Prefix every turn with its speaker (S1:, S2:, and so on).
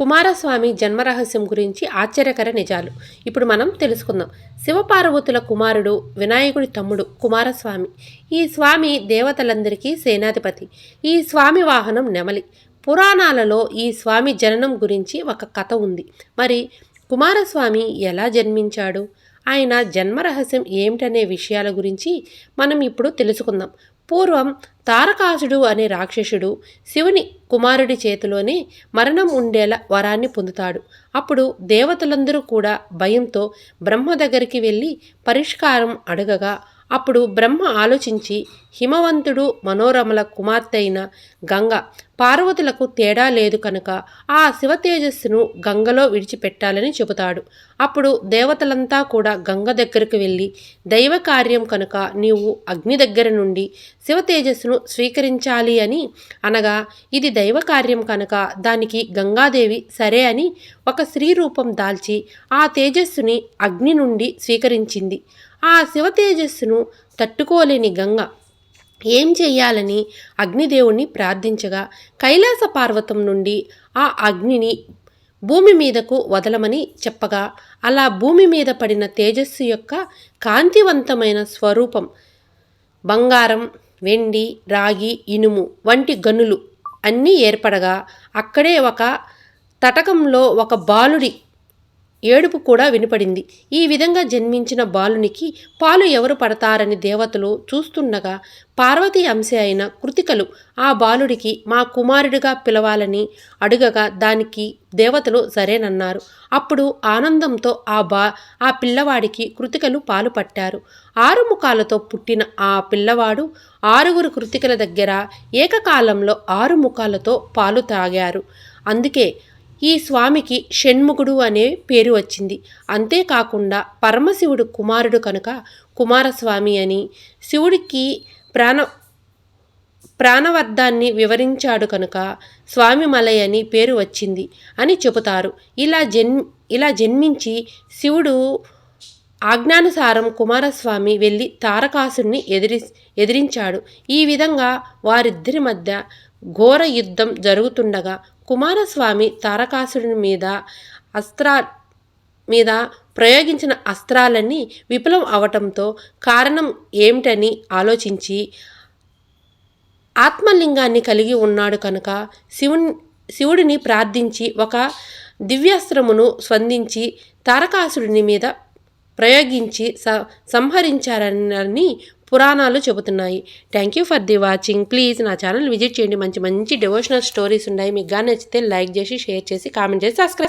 S1: కుమారస్వామి జన్మరహస్యం గురించి ఆశ్చర్యకర నిజాలు. ఇప్పుడు మనం తెలుసుకుందాం. శివపార్వతుల కుమారుడు వినాయకుడి తమ్ముడు కుమారస్వామి. ఈ స్వామి దేవతలందరికీ సేనాధిపతి. ఈ స్వామి వాహనం నెమలి. పురాణాలలో ఈ స్వామి జననం గురించి ఒక కథ ఉంది. మరి కుమారస్వామి ఎలా జన్మించాడు? ఆయన జన్మరహస్యం ఏమిటనే విషయాల గురించి మనం ఇప్పుడు తెలుసుకుందాం. పూర్వం తారకాసుడు అనే రాక్షసుడు శివుని కుమారుడి చేతిలోనే మరణం ఉండేలా వరాన్ని పొందుతాడు. అప్పుడు దేవతలందరూ కూడా భయంతో బ్రహ్మ దగ్గరికి వెళ్ళి పరిష్కారం అడగగా అప్పుడు బ్రహ్మ ఆలోచించి హిమవంతుడు మనోరమల కుమార్తె అయిన గంగ పార్వతులకు తేడా లేదు కనుక ఆ శివ తేజస్సును గంగలో విడిచిపెట్టాలని చెబుతాడు. అప్పుడు దేవతలంతా కూడా గంగ దగ్గరకు వెళ్ళి దైవ కార్యం కనుక నీవు అగ్ని దగ్గర నుండి శివ తేజస్సును స్వీకరించాలి అని అనగా ఇది దైవ కార్యం కనుక దానికి గంగాదేవి సరే అని ఒక స్త్రీ రూపం దాల్చి ఆ తేజస్సుని అగ్ని నుండి స్వీకరించింది. ఆ శివ తేజస్సును తట్టుకోలేని గంగ. ఏం చెయ్యాలని అగ్నిదేవుణ్ణి ప్రార్థించగా కైలాస పార్వతం నుండి ఆ అగ్నిని భూమి మీదకు వదలమని చెప్పగా అలా భూమి మీద పడిన తేజస్సు యొక్క కాంతివంతమైన స్వరూపం బంగారం వెండి రాగి ఇనుము వంటి గనులు అన్నీ ఏర్పడగా అక్కడే ఒక తటకంలో ఒక బాలుడి ఏడుపు కూడా వినపడింది. ఈ విధంగా జన్మించిన బాలునికి పాలు ఎవరు పడతారని దేవతలు చూస్తుండగా పార్వతీ అంశ అయిన కృతికలు ఆ బాలుడికి మా కుమారుడిగా పిలవాలని అడుగగా దానికి దేవతలు సరేనన్నారు. అప్పుడు ఆనందంతో ఆ బా ఆ పిల్లవాడికి కృతికలు పాలు పట్టారు. ఆరు ముఖాలతో పుట్టిన ఆ పిల్లవాడు ఆరుగురు కృతికల దగ్గర ఏకకాలంలో ఆరు ముఖాలతో పాలు తాగారు. అందుకే ఈ స్వామికి షణ్ముఖుడు అనే పేరు వచ్చింది. అంతేకాకుండా పరమశివుడు కుమారుడు కనుక కుమారస్వామి అని శివుడికి ప్రాణ ప్రాణవర్ధాన్ని వివరించాడు కనుక స్వామిమలై అని పేరు వచ్చింది అని చెబుతారు. ఇలా జన్ ఇలా జన్మించి శివుడు ఆజ్ఞానుసారం కుమారస్వామి వెళ్ళి తారకాసుని ఎదిరి ఎదిరించాడు. ఈ విధంగా వారిద్దరి మధ్య ఘోర యుద్ధం జరుగుతుండగా కుమారస్వామి తారకాసురుని మీద అస్త్రా మీద ప్రయోగించిన అస్త్రాలన్నీ విఫలం అవటంతో కారణం ఏమిటని ఆలోచించి ఆత్మలింగాన్ని కలిగి ఉన్నాడు కనుక శివుని శివుడిని ప్రార్థించి ఒక దివ్యాస్త్రమును స్పందించి తారకాసురుని మీద ప్రయోగించి స సంహరించారని పురాణాలు చెబుతున్నాయి. Thank you for the watching please నా ఛానల్ విజిట్ చేయండి. మంచి మంచి డివోషనల్ స్టోరీస్ ఉన్నాయి. మీకు కానీ నచ్చితే లైక్ చేసి షేర్ చేసి కామెంట్ చేసి సబ్స్క్రైబ్